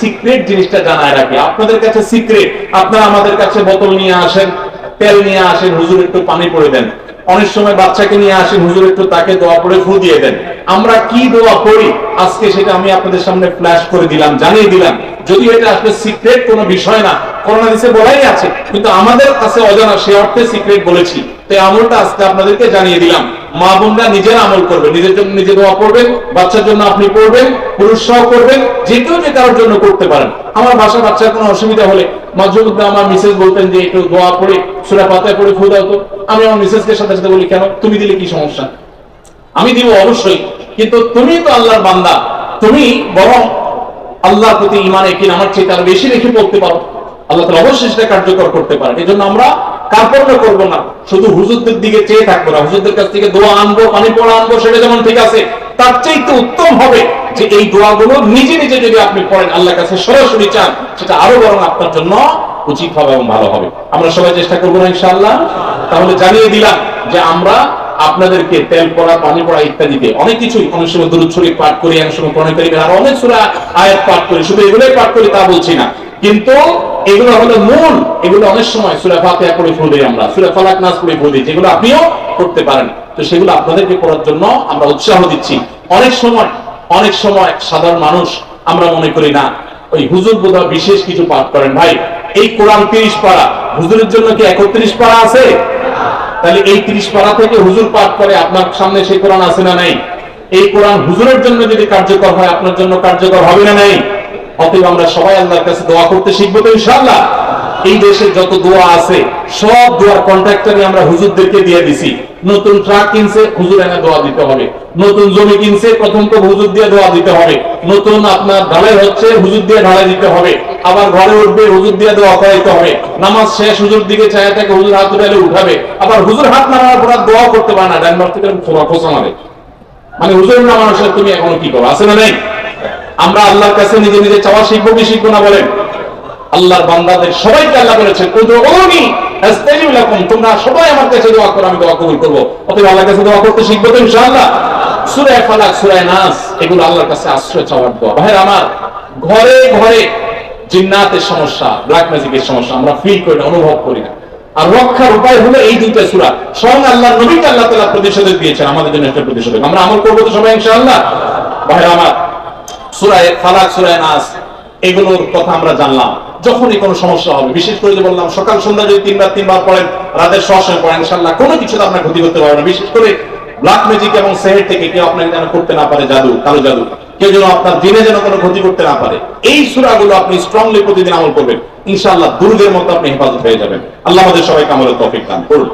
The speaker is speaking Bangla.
সিক্রেট জিনিসটা জানায় রাখি। আপনাদের কাছে সিক্রেট আপনারা আমাদের কাছে বোতল নিয়ে আসেন, তেল নিয়ে আসেন, হুজুর একটু পানি পরে দেন। অনেক সময় বাচ্চাকে নিয়ে আসেন, হুজুর একটু তাকে দোয়া পড়ে ফু দিয়ে দেন। আমরা কি দোয়া করি? আজকে সেটা আমি আপনাদের সামনে ফ্ল্যাশ করে দিলাম, জানিয়ে দিলাম। যদি এটা আসলে সিক্রেট কোনো বিষয় না করোনা দিছে বলাই আছে, কিন্তু আমাদের কাছে অজানা সে অর্থে সিক্রেট বলেছি। তো আমলটা আজকে আপনাদেরকে জানিয়ে দিলাম। মা বোনরা নিজের আমল করবে নিজের জন্য নিজে দোয়া করবেন, বাচ্চার জন্য আপনি করবেন পুরুষ সহ করবেন, যে কেউ যে কারোর জন্য করতে পারেন। আমার বাসা বাচ্চার কোনো অসুবিধা হলে মধ্যে আমার মিসেস বলতেন যে একটু দোয়া পড়ে, সুরা পাতায় পড়ে ফু দাও তো। আমি আমার মিসেসকে সাথে সাথে বলি, কেন? তুমি দিলে কি সমস্যা? আমি দিব অবশ্যই, কিন্তু তুমি তো আল্লাহর বান্দা। তুমি বরং আল্লাহর প্রতি ইমানে কিন আমার চেয়ে আরও বেশি রেখে পড়তে পারো। আল্লাহ তালা অবশ্যই সেটা কার্যকর করতে পারে এই জন্য আমরা কার্পণ্য করব না। শুধু হুজুরদের দিকে চেয়ে থাকব না। হুজুরদের কাছ থেকে দোয়া আনব, পানি পড়া আনব, সেটা যেমন ঠিক আছে, তার চাইতে উত্তম হবে যে এই দোয়াগুলো নিজে নিজে যদি আপনি পড়েন আল্লাহ কাছে সরাসরি চান, সেটা আরও বরং আপনার জন্য উচিত হবে এবং ভালো হবে। আমরা সবাই চেষ্টা করব না, ইনশাআল্লাহ? তাহলে জানিয়ে দিলাম যে আমরা আপনাদেরকে তেল পড়া পানি পড়া ইত্যাদিতে অনেক কিছুই অনেক সময় শরীফ পাঠ করি, অনেক সময় কোরআন কারিমের আর অনেক সূরা, আয়াত পাঠ করি, শুধু এগুলোই পাঠ করি তা বলছি না। কিন্তু এগুলো হলো মূল, এগুলো অনেক সময় সূরা ফাতিহা পড়ে ফুল দিই আমরা, সূরা ফালাক নাস পড়ে ফুল দিই যেগুলো আপনিও করতে পারেন। তো সেগুলো আপনাদেরকে পড়ার জন্য আমরা উৎসাহ দিচ্ছি। অনেক সময় অনেক সময় সাধারণ মানুষ, আমরা মনে করি না, ওই হুজুর বোধহয় বিশেষ কিছু পাঠ করেন। ভাই, এই কোরআন তিরিশ পাড়া হুজুরের জন্য কি একত্রিশ পাড়া আছে? তাহলে এই তিরিশ পারা থেকে হুজুর পাঠ করে আপনার সামনে সেই কোরআন আছে না নাই? এই কোরআন হুজুরের জন্য যদি কার্যকর হয়, আপনার জন্য কার্যকর হবে না নাই? অতএব আমরা সবাই আল্লাহর কাছে দোয়া করতে শিখব তো ইনশাআল্লাহ। এই দেশে যত দোয়া আছে, সব দোয়ার কন্ট্রাক্টরই আমরা হুজুরদেরকে দিয়ে দিছি। নতুন ট্রাক কিনছে, হুজুর এনে দোয়া দিতে হবে। নতুন জমি কিনছে, প্রথম তো হুজুর দিয়ে দোয়া দিতে হবে। নতুন আপনার ঢালাই হচ্ছে, হুজুর দিয়ে ঢালাই দিতে হবে। আবার ঘরে উঠবে, হুজুর দিয়ে দোয়া করাইতে হবে। নামাজ শেষ, হুজুর দিকে চায় থেকে হুজুর হাত উঠালে উঠাবে। আবার হুজুর হাত নামার পর দোয়া করতে পারে না ডানবার থেকে খোলা খোসা মারে। মানে হুজুর না মানুষের তুমি এখনও কি করো? আছে না নেই? আমরা আল্লাহর কাছে নিজে নিজে চাওয়া শিখব কি শিখব না বলেন? আল্লাহর বান্দাদের সবাইকে আল্লাহ বলেছে তোমরা সবাই আমার কাছে দোয়া করো, আমি দোয়া কবুল করব। অতএব আল্লাহর কাছে দোয়া করতে শিখব তো ইনশাআল্লাহ। সূরা ফালাক, সূরা নাস, এগুলো আল্লাহর কাছে আশ্রয় চাওয়ার দোয়া। ভাই আমার, ঘরে ঘরে জিন্নাতের সমস্যা ব্ল্যাক ম্যাজিকের সমস্যা, আমরা ফিল করি না, অনুভব করি না। আর রক্ষার উপায় হলো এই দুইটা সূরা। স্বয়ং আল্লাহ নবীকে আল্লাহ তাআলা প্রতিষেধক দিয়েছেন, আমাদের জন্য একটা প্রতিষেধক আমরা আমল করব তো সবাই, ইনশাআল্লাহ? ভাই আমার সুরায় ফালাক সুরায় নাস, এগুলোর কথা আমরা জানলাম। যখনই কোনো সমস্যা হবে, বিশেষ করে যে বললাম, সকাল সন্ধ্যা যদি তিনবার তিনবার পড়েন, রাতের সবসময় পড়েন ইনশাল্লাহ কোনো কিছু তো আপনার ক্ষতি করতে পারবে না। বিশেষ করে ব্ল্যাক ম্যাজিক এবং সেহের থেকে কেউ আপনাকে যেন করতে না পারে, জাদু, কালো জাদু। কেউ যেন আপনার দিনে যেন কোনো ক্ষতি করতে না পারে। এই সুরাগুলো আপনি স্ট্রংলি প্রতিদিন আমল করবেন। ইনশাআল্লাহ দুর্গের মতো আপনি হেফাজত হয়ে যাবেন। আল্লাহ আমাদের সবাই কামলের তফিক দান করুন।